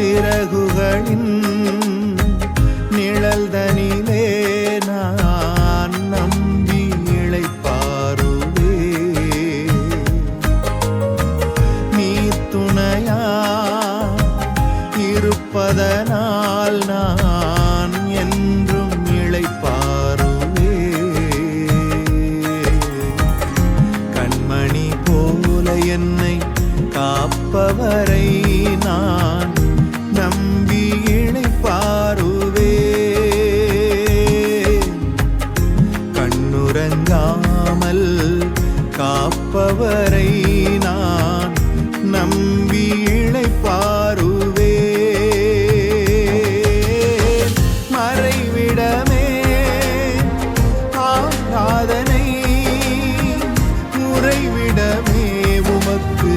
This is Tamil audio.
சிறகுகளின் நிழல் தனிலே நான் நம்பி இழைப்பாருவே. நீ துணையா இருப்பதனால் நான் என்றும் இழைப்பாருவே. கண்மணி போல என்னை காப்பவரை நான் உறங்காமல் காப்பவரை நான் நம்பி இழைப்பாருவே. மறைவிடமே ஆராதனை உறைவிடமே உமக்கு